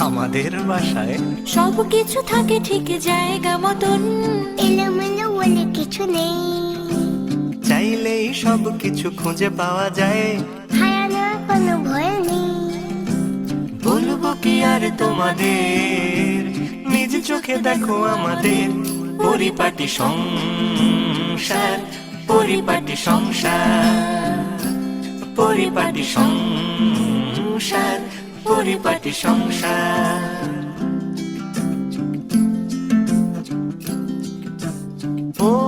আমাদের বাসায়। সব কিছু থাকে ঠিক জায়গা মতন। এলোমেলো বলে কিছু নেই। চাইলেই সব কিছু খুঁজে পাওয়া যায়। হারানোর কোনো ভয় নেই। বলব কি আর তোমাদের? নিজ চোখে দেখো আমাদের পরিপাটি সংসার পরিপাটি সংসার পরিপাটি সংসার। পরিপাটি সংসার। ওই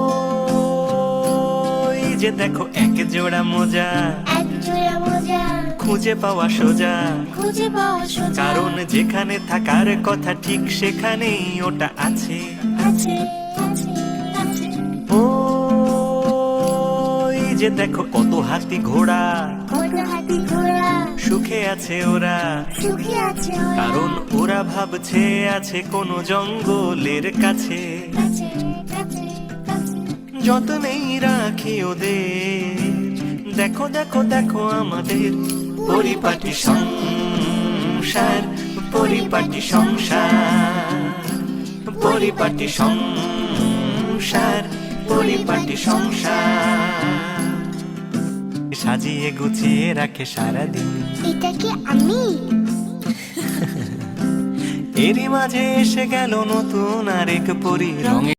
যে দেখো এক জোড়া মোজা। খুঁজে পাওয়া সোজা। খুঁজে পাওয়া সোজা। কারণ যেখানে থাকার কথা ঠিক সেখানেই ওটা আছে। আছে আছে আছে। ওই যে দেখো কত হাতি ঘোড়া। কত হাতি ঘোড়া। সুখে আছে ওরা। সুখে আছে ওরা। কারণ ওরা ভাবছে আছে কোনো জঙ্গলের কাছে। কাছে কাছে কাছে। যতনেই রাখি ওদের। দেখো দেখো দেখো আমাদের পরিপাটি সংসার পরিপাটি সংসার পরিপাটি সংসার পরিপাটি সংসার। সাজিয়ে গুছিয়ে রাখে সারাদিন। এটা কি আমি? এরই মাঝে এসে গেল নতুন আরেক পরি রঙে